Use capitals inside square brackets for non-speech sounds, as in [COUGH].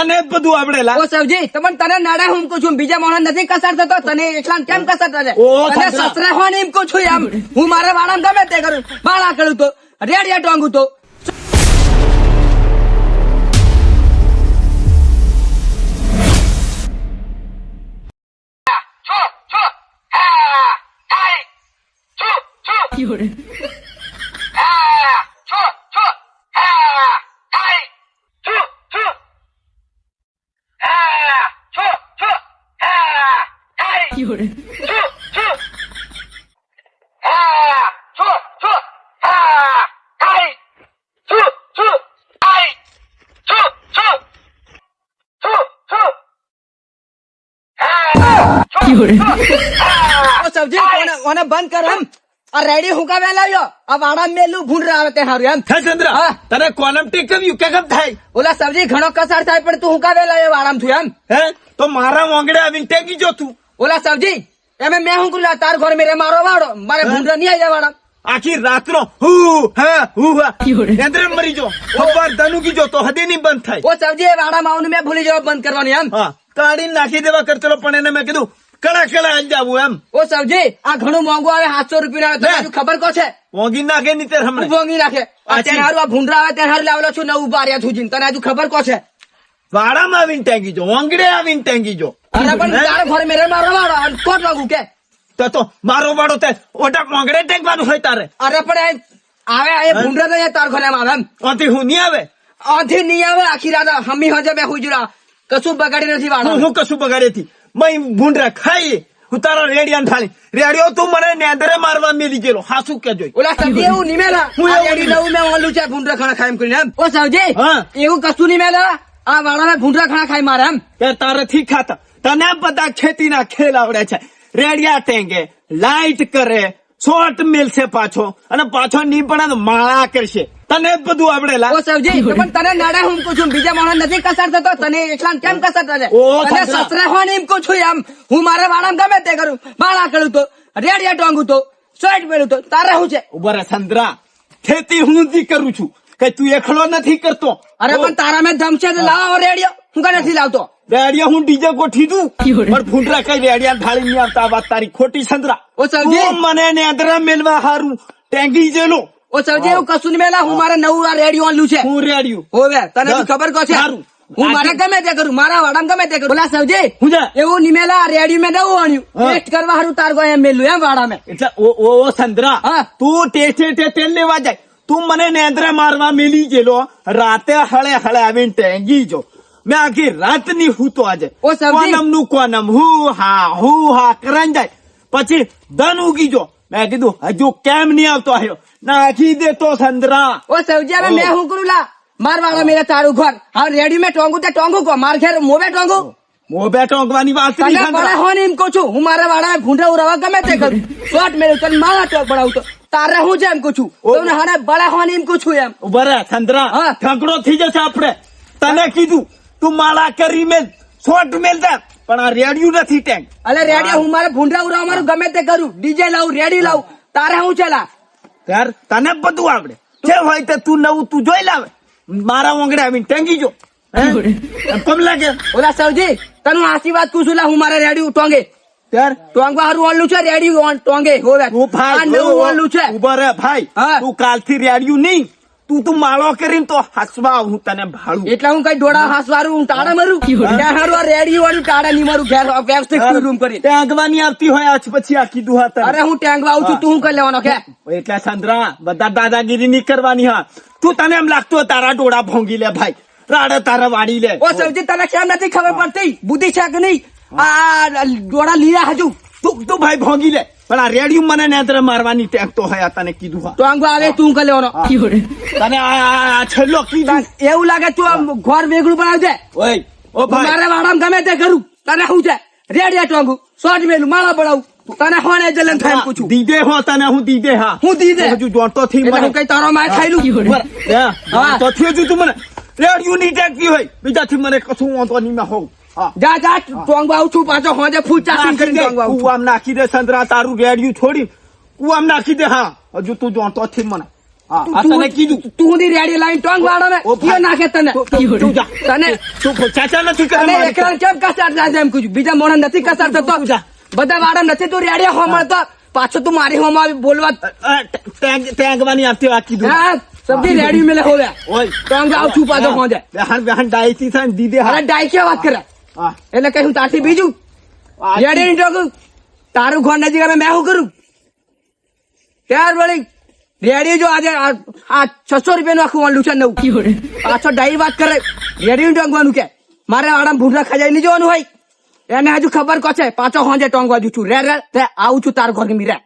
તને જ બધું આવડે લા ઓ સવજી તમને તને નાડા હું કહું છું? બીજા માણસ નથી કસાર થતો તને એકલા કેમ કસાર થશે ઓ, તને સસરા. હોવાની એમ કહું છું એમ. હું મારા વાળામાં ગમે તે કરું. બાળા કરું તો. રેડિયા ટોંગું તો ઓ કોને કોને બંધ કર એમ? આ રેડી હું કામે લાવ્યો આ મેલું ભૂંડ આવે તે હારું એમ. હે ચંદ્ર હા. તને કોલમ ટીક કે કેમ થાય? ઓલા સબ્જી ઘણો કસાર થાય પણ તું હું કામે લાવ્યો વાળામાં છું એમ. હે? તો મારા મોંગડે આવીને ટેકી જો તું. ઓલા સવજી એમે મેં હું કુલા તાર ઘર મેરે મારો વાડો મારે ભૂંડો નહીં આવી જાય વાળા આખી રાતનો હુ હે હુ હા. કેન્દ્ર મરી જો ખબર ધનુકી જો તો હદી નહીં બંધ થાય. ઓ સવજી એ વાળામાં આવું ને મેં ભૂલી જવા બંધ કરવાની એમ. હા કાઢીને નાખી દેવા કરતેલો પણ એને મેં કીધું કડા કડા આઈ જાવું એમ. ઓ સવજી આ ઘણું મોંઘું આવે સાતસો રૂપિયા આવે. ખબર કો છે? મોંઘી નાખે ની તેર હમણે. ભોંગી નાખે. આ સાચી. હારું આ ભૂંડરા આવે તેને હારું લાવેલો છું નવું બાર્યા છું તને હજુ ખબર કો છે? વાડામાં આવીને ટેંગી જો ઓંગડે આવીને ટેંગી જો. અરે પણ હે? તારે ઘર મેરે મારો વાળો અને કોટ લાગુ કે? તો તો મારો વાડો તે ઓટા મોંગડે ટેંગવાનું હોય તારે. અરે પણ આવે એ ભૂંડરા તો તાર ઘરે એમ ઓથી હું નહીં આવે? આથી નહીં આવે? આખી રાત હમી હજે બે હુજરા કશું બગાડી નથી વાળો. હું કશું મય ભૂંડરા ખાઈ હું તારા રેડિયાન થાળી. રેડિયો તું મને નેદરે મારવા મેલી ગયેલો. હાસુ કે જોઈ ઓલા સજી એવું નહીં મેલા? હું રેડી. મેં ઓલું છે ભૂંડરા ખાણા ખાઈ એમ કરીને એમ. ઓ સવજી એવું કશું નહીં મેલા? આ વાળામાં ભૂંડરા ખાણા ખાઈ મારે એમ. તારે થી ખાતા. તને બધા ખેતીના ખેલ આવડે છે. રેડિયા ટેંગે લાઈટ કરે શોર્ટ મિલશે પાછો. અને પાછો ની પણ માળા કરશે. તને બધું તો પણ તને નાડા હું છું. બીજા માણસ નથી કસાર થતો તને એટલા કેમ કસાર થશે ઓ, તને સસરા. હોવાની એમ કહું છું એમ હું મારા વાળા ગમે તે કરું. માળા કરું તો રેડિયા ટોંગું તો શોર્ટ મેળું તો તારે શું છે. ઊભા રે સંદ્રા ખેતી હું નથી કરું છું. કે તું એકલો નથી કરતો. અરે પણ તારા મેં ધમ છે લાવો રેડિયો. હું કઈ નથી લાવતો. રેડિયા હું ડીજે ગોઠી દઉં. પણ ફૂંડરા કઈ રેડિયા ઢાળી નહીં આવતા. વાત તારી ખોટી સંદરા ઓ સવજી. મને નેદરા મેલવા હારું. ટેંગી જેલો. ઓ સવજી હું કશું નહીં મેલા હું મારે નવું આ રેડિયો આલું છે. હું રેડિયું. હોવે તને ખબર કો છે? સારું. હું મારે ગમે તે કરું મારા વાડા ગમે તે કરું. બોલા સવજી. હું? એવું નિમેલા રેડિયો મેં નવું આણ્યું. ટેસ્ટ કરવા હારું તાર ગો એમ મેલું એમ વાડામાં એટલે ઓ ઓ તું ટેસ્ટ તેલ લેવા જાય. તું મને નેન્દ્રે મારવા મેલી ગયેલો. રાતે હળે હળે આવીને ટેંગી જો. મેં આખી રાતની હું તો આજે કોનમનું કોનમ હું હા હું હા કરન જાય. પછી ધન ઉગી જો મેં કીધું હજુ કેમ નહીં આવતો આવ્યો? નાખી દેતો સંદરા ઓ હવે મેં હું કરું? લા માર વાળા મેરા તારું ઘર. હા રેડી મેં ટોંગું તે ટોંગું કો માર ઘેર મોબે ટોંગું? મોબે ટોંકવાની વાત તને નહીં પડે સંદ્રા હો ને એમ કહું છું. હું મારા વાળા ભૂંડા ઉરાવા ગમે તે કરું. શોટ મેળવું તને મારા ટોક તો તારે હું છે એમ કહું છું. તમને હારે બળે હો ને એમ કહું છું એમ. બરા સંદરા. ઠંકડો થઈ જશે આપણે. તને કીધું તું માળા કરી મેલ શોર્ટ મેલ દે. પણ આ રેડિયું નથી ટેન્ક. અલે રેડિયો હું. મારે ભૂંડરા ઉરાવા મારું ગમે તે કરું. ડીજે લાવું રેડી લાવું. તારે હું ચલા? લા તને બધું આવડે. જે હોય તે તું નવું તું જોઈ લાવે. મારા ઓંગડે આવીને ટેંગી જો. [LAUGHS] કેમ લાગે? ઓલા સરજી તને આશીર્વાદ તું છું લા હું મારે રેડિયું ટોંગે. ત્યાર ટોંગવા હારું ઓલું છે રેડિયું ટોંગે હોવે. હું ભાઈ નવું ઓલું છે. ઊભા રે ભાઈ. તું કાલથી રેડિયું નહીં. તું તું માળો કરીને તો હસવા હું તને ભાડું એટલે હું કઈ ડોડા હાસવારું હું ટાળે મારું? ત્યાં હારું રેડી વાળું ટાળે ની મારું ઘેર વ્યવસ્થિત રૂમ કરી ટેંગવાની આવતી હોય આજ પછી આ કીધું હા તને. અરે હું ટેંગવા આવું છું તું હું કરી લેવાનો કે? એટલે સંદ્રા બધા દાદાગીરી ની કરવાની હા. તું તને એમ લાગતું તારા ડોડા ભોંગી લે ભાઈ. રાડે તારા વાડી લે. ઓ સરજી તને કેમ નથી ખબર પડતી? બુદ્ધિ છે કે નહીં? આ ડોડા લીલા હજુ. તું તું ભાઈ ભોંગી લે. પણ આ રેડિયું મને નેત્ર મારવાની ટેક તો હયા તને કીધું હા. ટોંગવા આવે તું કરી લેવાનો. તને આ- છેલ્લો કીધું. એવું લાગે તું આમ ઘર વેગળું બનાવ છે ઓય ઓ ભાઈ. મારે વાડામ ગમે તે કરું. તને હું છે? રેડિયા ટોંગું શોર્ટ મેલું માળા પડાવું તને હોને જલન થાય પૂછું. દીદે હો તને હું દીદે હા. હું દીદે? તું હજુ જોણતો થી મને. હું કઈ તારો માર ખાઈલું હા, તો થયું તું મને રેડિયું ની ટેકતી હોય. બીજાથી મને કશું વાંધો નહીં મેં હોઉં. હા જા જા ટોંગવા છું પાછો હોજે ફૂચા દે ટોંગવા. કુવામાં નાખી દે સંતરા તારું રેડિયું છોડી કુવામ નાખી દે હા. હજુ તું જોણતો થી મને. હા, તને કીધું. તું ની રેડી લાઈન ટોંગ વાળો ને. ઈયો નાખે તને? તું- તું- તું જા. તને તું ચાચા નથી કરે એકલા કેમ કસાર જાય એમ કીધું? બીજા મોણા નથી કસાર થતો? તું જા. બધા વાળા નથી તું રેડિયા હો મળતો? પાછો તું મારી હોમ આવી બોલવા ટેંગવાની વાત કીધું હા સબ્જી રેડી મેલે હોવે. ટોંગ આવ છુપા દો હોજે. બેહાન બેહાન ડાયતી થાય દીદી હા. ડાઈ કે વાત કરે. એટલે કઈ હું તારથી બીજું. તારું ઘર નજીક અમે મેં શું કરું? ત્યાર વળી રેડી જો આજે આ છસો રૂપિયાનું આખું વાળું છે નવું. પાછો ડાઈ વાત કરે. રેડી ટોંગવાનું કે. મારે આરામ ભૂંડા ખજાઈ નહીં જોવાનું હોય. એને હજુ ખબર કો છે પાછો હોજે ટોંગવા દઉં છું. રે રે આવું છું તાર ઘર મીરા